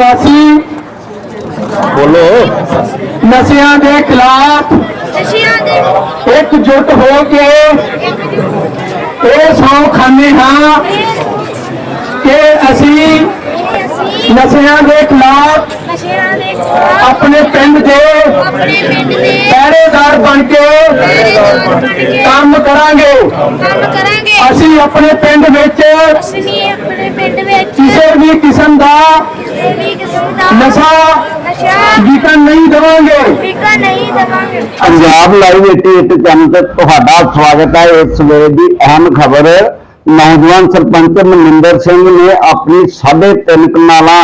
ਵਾਸੀ ਬੋਲੋ। ਨਸ਼ਿਆਂ ਦੇ ਖਿਲਾਫ ਨਸ਼ਿਆਂ ਦੇ ਇਕਜੁੱਟ ਹੋ ਕੇ ਇਹ ਸੌ ਖਾਨੇ ਹਾਂ ਕਿ ਅਸੀਂ ਨਸ਼ਿਆਂ ਦੇ ਖਿਲਾਫ ਆਪਣੇ ਪਿੰਡ ਦੇ ਪਹਿਰੇਦਾਰ ਬਣ ਕੇ ਕੰਮ ਕਰਾਂਗੇ। ਕੰਮ ਕਰਾਂਗੇ। ਅਸੀਂ ਆਪਣੇ ਪਿੰਡ ਵਿੱਚ ਅਸੀਂ ਆਪਣੇ ਪਿੰਡ ਵਿੱਚ ਕਿਸੇ ਵੀ ਕਿਸਮ ਦਾ ਕਿਸੇ ਵੀ ਕਿਸਮ ਦਾ ਨਸ਼ਾ ਨਸ਼ਾ ਵਿਕਣ ਨਹੀਂ ਦੇਵਾਂਗੇ। ਵਿਕਾ ਨਹੀਂ ਦੇਵਾਂਗੇ। ਪੰਜਾਬ ਲਾਈਵ 88 ਚੈਨਲ ਤੇ ਤੁਹਾਡਾ ਸਵਾਗਤ ਹੈ। ਇਸ ਸਵੇਰੇ ਦੀ ਅਹਿਮ ਖਬਰ ਨੌਜਵਾਨ ਸਰਪੰਚ ਮਨਿੰਦਰ ਸਿੰਘ ਨੇ ਆਪਣੀ 3.5 ਕਨਾਲਾਂ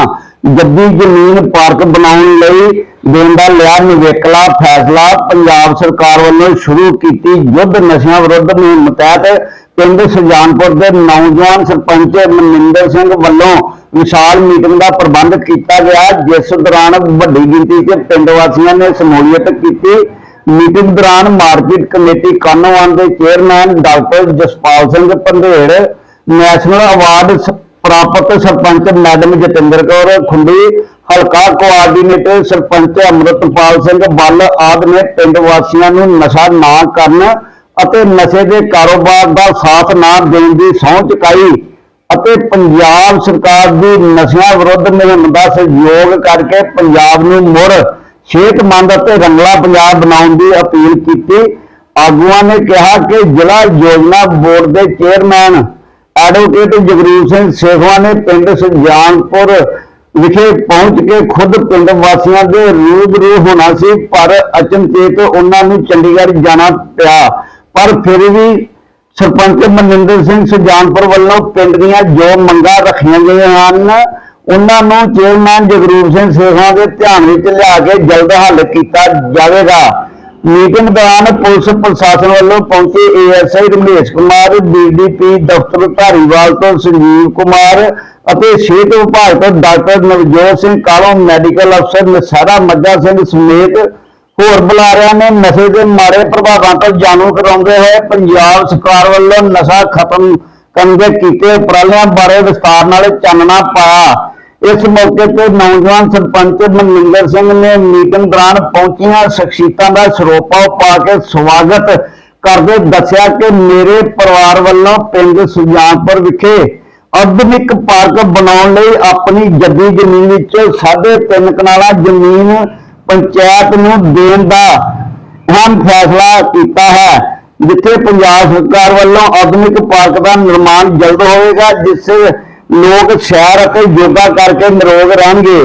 ਜੱਦੀ ਜ਼ਮੀਨ ਪਾਰਕ ਬਣਾਉਣ ਲਈ ਦੇਣ ਦਾ ਲਿਆ ਨਿਵੇਕਲਾ ਫੈਸਲਾ। ਪੰਜਾਬ ਸਰਕਾਰ ਵੱਲੋਂ ਸ਼ੁਰੂ ਕੀਤੀ ਯੁੱਧ ਨਸ਼ਿਆਂ ਵਿਰੁੱਧ ਮੁਹਿੰਮ ਤਹਿਤ ਪਿੰਡ ਸੁਜਾਨਪੁਰ ਦੇ ਨੌਜਵਾਨ ਸਰਪੰਚ ਮਨਿੰਦਰ ਸਿੰਘ ਵੱਲੋਂ ਵਿਸ਼ਾਲ ਮੀਟਿੰਗ ਦਾ ਪ੍ਰਬੰਧ ਕੀਤਾ ਗਿਆ, ਜਿਸ ਦੌਰਾਨ ਵੱਡੀ ਗਿਣਤੀ 'ਚ ਪਿੰਡ ਵਾਸੀਆਂ ਨੇ ਸ਼ਮੂਲੀਅਤ ਕੀਤੀ। ਮੀਟਿੰਗ ਦੌਰਾਨ ਮਾਰਕੀਟ ਕਮੇਟੀ ਕਾਨੋਵਾਨ ਦੇ chairman doctor Jaspal Singh Pandher, national award ਪ੍ਰਾਪਤ ਸਰਪੰਚ ਮੈਡਮ ਜਤਿੰਦਰ ਕੌਰ ਖੁੰਡੀ, ਹਲਕਾ ਕੋਆਰਡੀਨੇਟਰ ਸਰਪੰਚ ਅੰਮ੍ਰਿਤਪਾਲ ਸਿੰਘ ਬੱਲ ਆਦਿ ਨੇ ਪਿੰਡ ਵਾਸੀਆਂ ਨੂੰ ਨਸ਼ਾ ਨਾ ਕਰਨ ਅਤੇ ਨਸ਼ੇ ਦੇ ਕਾਰੋਬਾਰ ਦਾ ਸਾਥ ਨਾ ਦੇਣ ਦੀ ਸਹੁੰ ਚੁਕਾਈ ਅਤੇ ਪੰਜਾਬ ਸਰਕਾਰ ਦੀ ਨਸ਼ਿਆਂ ਵਿਰੁੱਧ ਮੁਹਿੰਮ ਦਾ ਸਹਿਯੋਗ ਕਰਕੇ ਪੰਜਾਬ ਨੂੰ ਮੁੜ ਸਿਹਤਮੰਦ ਅਤੇ ਰੰਗਲਾ ਪੰਜਾਬ ਬਣਾਉਣ ਦੀ ਅਪੀਲ ਕੀਤੀ। ਆਗੂਆਂ ਨੇ ਕਿਹਾ ਕਿ ਜ਼ਿਲ੍ਹਾ ਯੋਜਨਾ ਬੋਰਡ ਦੇ ਚੇਅਰਮੈਨ ਐਡਵੋਕੇਟ ਜਗਰੂਪ ਸਿੰਘ ਸੇਖਵਾ ਨੇ ਪਿੰਡ ਸੁਜਾਨਪੁਰ ਵਿਖੇ ਪਹੁੰਚ ਕੇ ਖੁਦ ਪਿੰਡ ਵਾਸੀਆਂ ਦੇ ਰੂਬਰੂ ਹੋਣਾ ਸੀ, ਪਰ ਅਚਨਚੇਤ ਉਹਨਾਂ ਨੂੰ ਚੰਡੀਗੜ੍ਹ ਜਾਣਾ ਪਿਆ। ਪਰ ਫਿਰ ਵੀ ਸਰਪੰਚ ਮਨਿੰਦਰ ਸਿੰਘ ਸੁਜਾਨਪੁਰ ਵੱਲੋਂ ਪਿੰਡ ਦੀਆਂ ਜੋ ਮੰਗਾਂ ਰੱਖੀਆਂ ਗਈਆਂ ਹਨ, ਉਹਨਾਂ ਨੂੰ ਚੇਅਰਮੈਨ ਜਗਰੂਪ ਸਿੰਘ ਸੇਖਵਾਂ ਦੇ ਧਿਆਨ ਵਿੱਚ ਲਿਆ ਕੇ ਜਲਦ ਹੱਲ ਕੀਤਾ ਜਾਵੇਗਾ। ਮੀਟਿੰਗ ਦੌਰਾਨ ਪੁਲਿਸ ਪ੍ਰਸ਼ਾਸਨ ਵੱਲੋਂ ਪਹੁੰਚੇ ਏਐਸਆਈ ਰਮੇਸ਼ ਕੁਮਾਰ, ਡੀਡੀਪੀ ਦਫ਼ਤਰ ਧਾਰੀਵਾਲ ਤੋਂ ਸੰਜੀਵ ਕੁਮਾਰ ਅਤੇ ਸਿਹਤ ਵਿਭਾਗ ਤੋਂ ਡਾਕਟਰ ਨਵਜੋਤ ਸਿੰਘ ਕਾਲੋਂ ਮੈਡੀਕਲ ਅਫਸਰ ਨਸਾਰਾ ਮੱਝਾ ਸਿੰਘ ਸਮੇਤ ਹੋਰ ਬੁਲਾਰਿਆਂ ਨੇ ਨਸ਼ੇ ਦੇ ਮਾੜੇ ਪ੍ਰਭਾਵਾਂ ਤੋਂ ਜਾਣੂ ਕਰਾਉਂਦੇ ਹੋਏ ਪੰਜਾਬ ਸਰਕਾਰ ਵੱਲੋਂ ਨਸ਼ਾ ਖਤਮ ਕਰਨ ਦੇ ਕੀਤੇ ਉਪਰਾਲਿਆਂ ਬਾਰੇ ਵਿਸਤਾਰ ਨਾਲ ਚਾਨਣਾ ਪਾਇਆ। ਇਸ ਮੌਕੇ ਤੇ ਨੌਜਵਾਨ ਸਰਪੰਚ ਮਨਿੰਦਰ ਸਿੰਘ ਨੇ ਮੀਟਿੰਗ ਦੌਰਾਨ ਪਹੁੰਚੀਆਂ ਸ਼ਖਸੀਅਤਾਂ ਦਾ ਸਰੋਪਾ ਪਾ ਕੇ ਸਵਾਗਤ ਕਰਦੇ ਦੱਸਿਆ ਕਿ ਮੇਰੇ ਪਰਿਵਾਰ ਵੱਲੋਂ ਪਿੰਡ ਸੁਜਾਨਪੁਰ ਵਿਖੇ ਆਧੁਨਿਕ ਪਾਰਕ ਬਣਾਉਣ ਲਈ ਆਪਣੀ ਜੱਦੀ ਜ਼ਮੀਨ ਵਿੱਚ ਸਾਢੇ ਤਿੰਨ ਕਨਾਲਾਂ ਜ਼ਮੀਨ ਪੰਚਾਇਤ ਨੂੰ ਦੇਣ ਦਾ ਅਹਿਮ ਫੈਸਲਾ ਕੀਤਾ ਹੈ, ਜਿੱਥੇ ਪੰਜਾਬ ਸਰਕਾਰ ਵੱਲੋਂ ਆਧੁਨਿਕ ਪਾਰਕ ਦਾ ਨਿਰਮਾਣ ਜਲਦ ਹੋਵੇਗਾ, ਜਿਸ ਲੋਕ ਸੈਰ ਅਤੇ ਯੋਗਾ ਕਰਕੇ ਨਿਰੋਗ ਰਹਿਣਗੇ।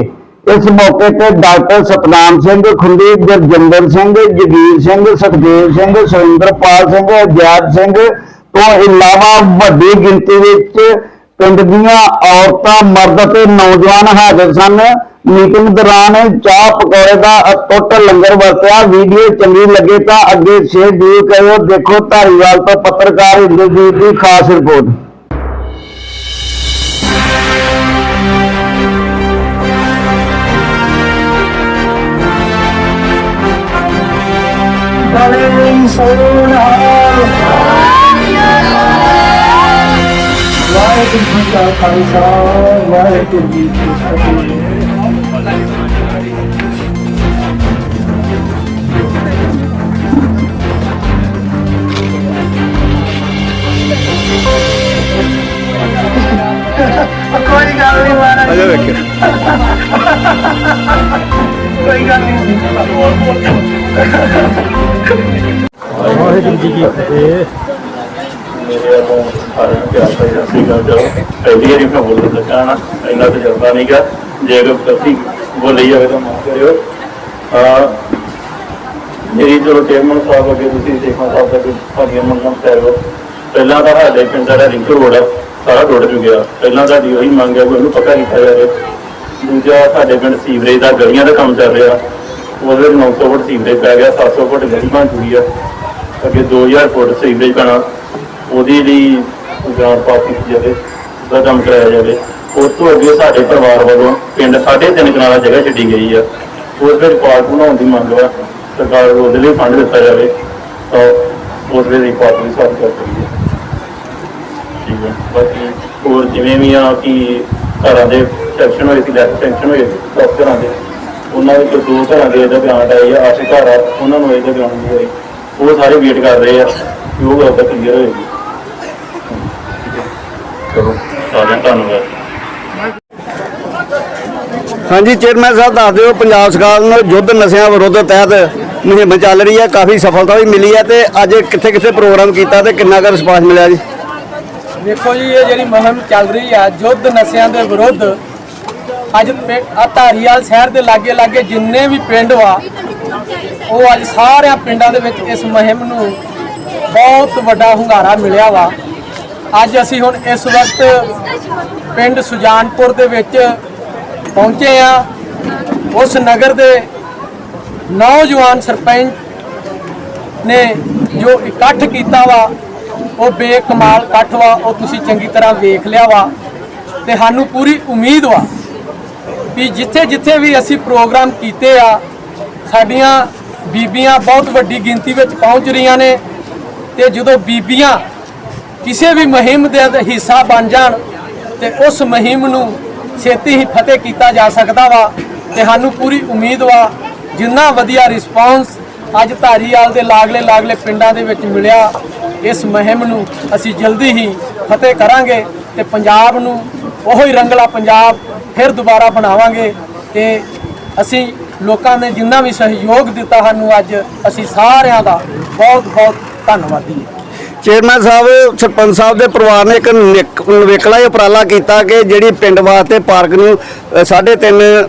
ਇਸ ਮੌਕੇ ਤੇ ਡਾਕਟਰ ਸਤਨਾਮ ਸਿੰਘ ਖੁੰਡੀ ਗੁਰਜਿੰਦਰ ਸਿੰਘ, ਜਗੀਰ ਸਿੰਘ, ਸੁਖਦੇਵ ਸਿੰਘ, ਸੁਰਿੰਦਰਪਾਲ ਸਿੰਘ ਅਜਾਦ ਸਿੰਘ ਤੋਂ ਇਲਾਵਾ ਵੱਡੀ ਗਿਣਤੀ ਵਿੱਚ ਪਿੰਡ ਦੀਆਂ ਔਰਤਾਂ, ਮਰਦ ਅਤੇ ਨੌਜਵਾਨ ਹਾਜ਼ਰ ਸਨ। ਮੀਟਿੰਗ ਦੌਰਾਨ ਚਾਹ ਪਕੌੜੇ ਦਾ ਅਟੁੱਟ ਲੰਗਰ ਵਰਤਿਆ। ਵੀਡੀਓ ਚੰਗੀ ਲੱਗੇ ਤਾਂ ਅੱਗੇ ਸ਼ੇਅਰ ਜ਼ਰੂਰ ਕਰਿਓ। ਦੇਖੋ ਧਾਰੀਵਾਲ ਤੋਂ ਪੱਤਰਕਾਰ ਇੰਦਰਜੀਤ ਦੀ ਖਾਸ ਰਿਪੋਰਟ। ਬਲੇ ਸੋਨਾ ਵਾਹਿਗੁਰੂ ਜੀ ਕਾ ਖਾਲਸਾ, ਵਾਹਿਗੁਰੂ ਜੀ ਕੀ ਫਤਿਹ। ਅਜੇ ਵੇਖਿਓ ਕੋਈ ਗੱਲ ਨਹੀਂ। ਵਾਹਿਗੁਰੂ ਜੀ ਕੀ ਫਤਿਹ। ਮੇਰੇ ਵੱਲੋਂ ਸਾਰਿਆਂ ਨੂੰ ਪਿਆਰ ਭਰੀ ਸਤਿ ਸ੍ਰੀ ਅਕਾਲ ਚਲੋ ਪਹਿਲੀ ਵਾਰੀ ਮੈਂ ਬੋਲਣ ਲੱਗਾ ਨਾ ਇੰਨਾ ਤਜਰਬਾ ਨਹੀਂਗਾ ਜੇ ਅਗਰ ਗਲਤੀ ਬੋਲੀ ਜਾਵੇ ਤਾਂ ਮਾਫ ਕਰਿਓ। ਆ ਮੇਰੀ ਚਲੋ ਚੇਅਰਮੈਨ ਸਾਹਿਬ ਅੱਗੇ ਤੁਸੀਂ ਦੇਖੋ ਸਾਹਿਬ ਦਾ ਕੋਈ ਭਾਗੀਆਂ ਮੰਗਾਂ ਕਰੋ ਪਹਿਲਾਂ ਤਾਂ ਸਾਡੇ ਪਿੰਡ ਦਾ ਰਿੰਕੂ ਰੋਡ ਸਾਰਾ ਟੁੱਟ ਚੁੱਕਿਆ। ਪਹਿਲਾਂ ਸਾਡੀ ਉਹੀ ਮੰਗ ਹੈ ਕਿ ਉਹਨੂੰ ਪੱਕਾ ਕੀਤਾ ਜਾਵੇ। ਦੂਜਾ, ਸਾਡੇ ਪਿੰਡ ਸੀਵਰੇਜ ਦਾ ਗਲੀਆਂ ਦਾ ਕੰਮ ਚੱਲ ਰਿਹਾ। ਉਹਦੇ 900 ਫੁੱਟ ਸੀਵਰੇਜ ਪੈ ਗਿਆ 700 ਫੁੱਟ ਗਲੀ ਬਣ ਚੁੱਕੀ ਆ। ਅੱਗੇ 2000 ਫੁੱਟ ਸੀਵਰੇਜ ਪੈਣਾ। ਉਹਦੇ ਲਈ ਗ੍ਰਾਂਟ ਪਾਸ ਕੀਤੀ ਜਾਵੇ, ਉਹਦਾ ਕੰਮ ਕਰਾਇਆ ਜਾਵੇ। ਉਸ ਤੋਂ ਅੱਗੇ ਸਾਡੇ ਪਰਿਵਾਰ ਵੱਲੋਂ ਪਿੰਡ ਸਾਢੇ ਤਿੰਨ ਕਨਾਲਾ ਜਗ੍ਹਾ ਛੱਡੀ ਗਈ ਆ। ਉਸ ਵਿੱਚ ਪਾਰਕ ਬਣਾਉਣ ਦੀ ਮੰਗ ਆ। ਸਰਕਾਰ ਨੂੰ ਉਹਦੇ ਲਈ ਫੰਡ ਦਿੱਤਾ ਜਾਵੇ। ਤਾਂ ਉਸ ਵੇਲੇ ਦੀ ਪਾਰਕ ਵੀ ਸਾਡੀ ਕਰ ਸਕਦੀ ਹੈ ਠੀਕ ਹੈ ਬਾਕੀ ਹੋਰ ਜਿਵੇਂ ਵੀ ਆ ਕਿ ਘਰਾਂ ਦੇ ਸੈਕਸ਼ਨ ਹੋਏ ਸੀ ਲੈਫਟ ਸੈਕਸ਼ਨ ਹੋਏ ਸੀ ਘਰਾਂ ਦੇ। ਉਹਨਾਂ ਵਿੱਚ ਦੋ ਘਰਾਂ ਦੇ ਇਹਦਾ ਬਿਆਨ ਆਏ ਆ ਅੱਠ ਘਰ ਆ, ਉਹਨਾਂ ਨੂੰ ਇਹਦਾ ਬਿਆਨ ਨਹੀਂ ਹੋਏ। ਉਹ ਸਾਰੇ ਵੇਟ ਕਰ ਰਹੇ ਆ ਕਿ ਉਹ ਗੱਲ ਕਲੀਅਰ ਹੋਏਗੀ ਚਲੋ, ਸਾਰਿਆਂ ਧੰਨਵਾਦ। ਹਾਂਜੀ, ਚੇਅਰਮੈਨ ਸਾਹਿਬ, ਦੱਸ ਦਿਓ, ਪੰਜਾਬ ਸਰਕਾਰ ਨੂੰ ਯੁੱਧ ਨਸ਼ਿਆਂ ਵਿਰੁੱਧ ਤਹਿਤ ਮੁਹਿੰਮ ਚੱਲ ਰਹੀ ਹੈ, ਕਾਫੀ ਸਫਲਤਾ ਵੀ ਮਿਲੀ ਹੈ ਤੇ ਅੱਜ ਕਿੱਥੇ ਕਿੱਥੇ ਪ੍ਰੋਗਰਾਮ ਕੀਤਾ ਤੇ ਕਿੰਨਾ ਕੁ ਰਿਸਪਾਂਸ ਮਿਲਿਆ ਜੀ? ਦੇਖੋ ਜੀ, ਇਹ ਜਿਹੜੀ ਮੁਹਿੰਮ ਚੱਲ ਰਹੀ ਆ ਯੁੱਧ ਨਸ਼ਿਆਂ ਦੇ ਵਿਰੁੱਧ, ਅੱਜ ਆ ਧਾਰੀਵਾਲ ਸ਼ਹਿਰ ਦੇ ਲਾਗੇ ਲਾਗੇ ਜਿੰਨੇ ਵੀ ਪਿੰਡ ਵਾ, ਉਹ ਅੱਜ ਸਾਰਿਆਂ ਪਿੰਡਾਂ ਦੇ ਵਿੱਚ ਇਸ ਮੁਹਿੰਮ ਨੂੰ ਬਹੁਤ ਵੱਡਾ ਹੁੰਗਾਰਾ ਮਿਲਿਆ ਵਾ। ਅੱਜ ਅਸੀਂ ਹੁਣ ਇਸ ਵਕਤ ਪਿੰਡ ਸੁਜਾਨਪੁਰ ਦੇ ਵਿੱਚ ਪਹੁੰਚੇ ਆ। ਉਸ ਨਗਰ ਦੇ ਨੌਜਵਾਨ ਸਰਪੰਚ ਨੇ ਜੋ ਇਕੱਠ ਕੀਤਾ ਵਾ ਉਹ ਬੇਕਮਾਲ ਇਕੱਠ ਵਾ, ਉਹ ਤੁਸੀਂ ਚੰਗੀ ਤਰ੍ਹਾਂ ਵੇਖ ਲਿਆ ਵਾ ਤੇ ਸਾਨੂੰ ਪੂਰੀ ਉਮੀਦ ਵਾ ਵੀ ਜਿੱਥੇ ਜਿੱਥੇ ਵੀ ਅਸੀਂ ਪ੍ਰੋਗਰਾਮ ਕੀਤੇ ਆ, ਸਾਡੀਆਂ ਬੀਬੀਆਂ ਬਹੁਤ ਵੱਡੀ ਗਿਣਤੀ ਵਿੱਚ ਪਹੁੰਚ ਰਹੀਆਂ ਨੇ ਤੇ ਜਦੋਂ ਬੀਬੀਆਂ ਕਿਸੇ ਵੀ ਮੁਹਿੰਮ ਦੇ ਹਿੱਸਾ ਬਣ ਜਾਣ ਤੇ ਉਸ ਮੁਹਿੰਮ ਨੂੰ ਛੇਤੀ ਹੀ ਫਤਿਹ ਕੀਤਾ ਜਾ ਸਕਦਾ ਵਾ ਤੇ ਸਾਨੂੰ ਪੂਰੀ ਉਮੀਦ ਵਾ, ਜਿੰਨਾ ਵਧੀਆ ਰਿਸਪਾਂਸ ਅੱਜ ਧਾਰੀਵਾਲ ਦੇ ਲਾਗਲੇ ਲਾਗਲੇ ਪਿੰਡਾਂ ਦੇ ਵਿੱਚ ਮਿਲਿਆ ਇਸ ਮੁਹਿੰਮ ਨੂੰ ਅਸੀਂ ਜਲਦੀ ਹੀ ਫਤਿਹ ਕਰਾਂਗੇ ਤੇ ਪੰਜਾਬ ਨੂੰ ਉਹੋ ਹੀ ਰੰਗਲਾ ਪੰਜਾਬ ਫਿਰ ਦੁਬਾਰਾ ਬਣਾਵਾਂਗੇ ਤੇ ਅਸੀਂ ਲੋਕਾਂ ਨੇ ਜਿੰਨਾ ਵੀ ਸਹਿਯੋਗ ਦਿੱਤਾ ਸਾਨੂੰ ਅੱਜ ਅਸੀਂ ਸਾਰਿਆਂ ਦਾ ਬਹੁਤ ਬਹੁਤ ਧੰਨਵਾਦੀ ਹਾਂ। ਚੇਅਰਮੈਨ ਸਾਹਿਬ ਸਰਪੰਚ ਸਾਹਿਬ ਦੇ ਪਰਿਵਾਰ ਨੇ ਇੱਕ ਨਿਕ- ਨਿਵੇਕਲਾ ਹੀ ਉਪਰਾਲਾ ਕੀਤਾ ਕਿ ਜਿਹੜੀ ਪਿੰਡ ਵਾਸਤੇ ਪਾਰਕ ਨੂੰ ਅ, ਸਾਢੇ ਤਿੰਨ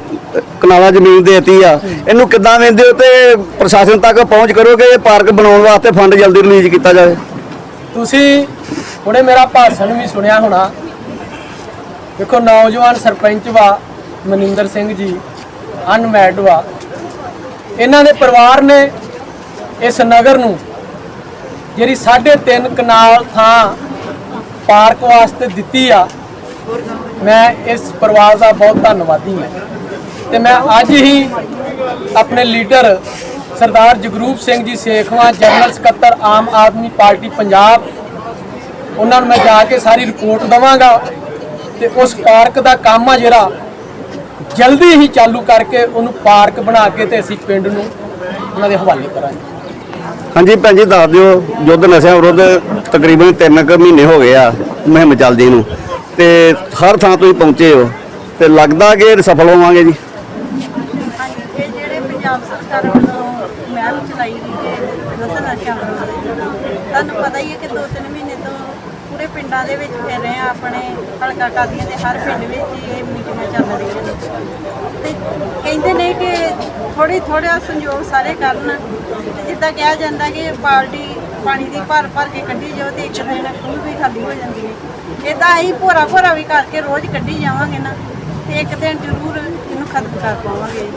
ਕਨਾਲਾਂ ਜ਼ਮੀਨ ਦੇਤੀ ਆ। ਇਹਨੂੰ ਕਿੱਦਾਂ ਵੇਂਦੇ ਹੋ ਤੇ ਪ੍ਰਸ਼ਾਸਨ ਤੱਕ ਪਹੁੰਚ ਕਰੋਗੇ ਇਹ ਪਾਰਕ ਬਣਾਉਣ ਵਾਸਤੇ ਫੰਡ ਜਲਦੀ ਰਿਲੀਜ਼ ਕੀਤਾ ਜਾਵੇ? ਤੁਸੀਂ ਹੁਣੇ ਮੇਰਾ ਭਾਸ਼ਣ ਵੀ ਸੁਣਿਆ ਹੋਣਾ। ਦੇਖੋ ਨੌਜਵਾਨ ਸਰਪੰਚ ਵਾ ਮਨਿੰਦਰ ਸਿੰਘ ਜੀ ਅਨਮੈਡ ਵਾ। ਇਹਨਾਂ ਦੇ ਪਰਿਵਾਰ ਨੇ ਇਸ ਨਗਰ ਨੂੰ ਜਿਹੜੀ 3.5 ਕਨਾਲ ਥਾਂ ਪਾਰਕ ਵਾਸਤੇ ਦਿੱਤੀ ਆ, ਮੈਂ ਇਸ ਪਰਿਵਾਰ ਦਾ ਬਹੁਤ ਧੰਨਵਾਦੀ ਹਾਂ। ਤੇ ਮੈਂ ਅੱਜ ਹੀ ਆਪਣੇ ਲੀਡਰ ਸਰਦਾਰ ਜਗਰੂਪ ਸਿੰਘ ਜੀ ਸੇਖਵਾ, ਜਨਰਲ ਸਕੱਤਰ ਆਮ ਆਦਮੀ ਪਾਰਟੀ ਪੰਜਾਬ, ਉਹਨਾਂ ਨੂੰ ਮੈਂ ਜਾ ਕੇ ਸਾਰੀ ਰਿਪੋਰਟ ਦਵਾਂਗਾ ਤੇ ਉਸ ਪਾਰਕ ਦਾ ਕੰਮ ਆ ਜਿਹੜਾ ਜਲਦੀ ਹੀ ਚਾਲੂ ਕਰਕੇ ਉਹਨੂੰ ਪਾਰਕ ਬਣਾ ਕੇ ਤੇ ਅਸੀਂ ਪਿੰਡ ਨੂੰ ਉਹਨਾਂ ਦੇ ਹਵਾਲੇ ਕਰਾਂਗੇ। ਹਾਂਜੀ ਭੈਣ ਜੀ, ਦੱਸ ਦਿਓ, ਯੁੱਧ ਨਸ਼ਿਆਂ ਵਿਰੁੱਧ ਤਕਰੀਬਨ 3 ਕੁ ਮਹੀਨੇ ਹੋ ਗਏ ਆ ਮੁਹਿੰਮ ਚੱਲਦੀ ਨੂੰ। ਤੇ ਹਰ ਥਾਂ ਤੁਸੀਂ ਪਹੁੰਚੇ ਹੋ। ਤੇ ਲੱਗਦਾ ਕਿ ਸਫਲ ਹੋਵਾਂਗੇ ਜੀ। ਹਾਂਜੀ ਇਹ ਜਿਹੜੇ ਪੰਜਾਬ ਸਰਕਾਰ ਵੱਲੋਂ ਮਹਿਮ ਚਲਾਈ ਗਈ ਹੈ, ਯੁੱਧ ਨਸ਼ਿਆਂ ਵਿਰੁੱਧ, ਤੁਹਾਨੂੰ ਪਤਾ ਹੀ ਹੈ ਕਿ ਦੋ ਤਿੰਨ ਮਹੀਨੇ ਤੋਂ ਪੂਰੇ ਪਿੰਡਾਂ ਦੇ ਵਿੱਚ ਫਿਰ ਰਹੇ ਆ ਆਪਣੇ ਹਲਕਾ ਕਾਦੀਆਂ ਦੇ ਹਰ ਪਿੰਡ ਵਿੱਚ ਇਹ ਮੀਟਿੰਗਾਂ ਚੱਲ ਰਹੀਆਂ ਨੇ। ਤੇ ਕਹਿੰਦੇ ਨੇ ਕਿ ਥੋੜੀ ਥੋੜਾ ਸੰਯੋਗ ਸਾਰੇ ਕਰਨ। ਤੇ ਜਿੱਦਾਂ ਕਿਹਾ ਜਾਂਦਾ ਕਿ ਬਾਲਟੀ ਪਾਣੀ ਦੀ ਭਰ ਭਰ ਕੇ ਕੱਢੀ ਜਾਓ ਤੇ ਇੱਕ ਦਿਨ ਖੂਹ ਵੀ ਖਾਲੀ ਹੋ ਜਾਂਦੀ ਹੈ। ਇਦਾਂ ਹੀ ਭੋਰਾ ਭੋਰਾ ਵੀ ਕਰਕੇ ਰੋਜ਼ ਕੱਢੀ ਜਾਵਾਂਗੇ ਨਾ ਤੇ ਇੱਕ ਦਿਨ ਜ਼ਰੂਰ ਇਹਨੂੰ ਖਤਮ ਕਰ ਪਾਵਾਂਗੇ।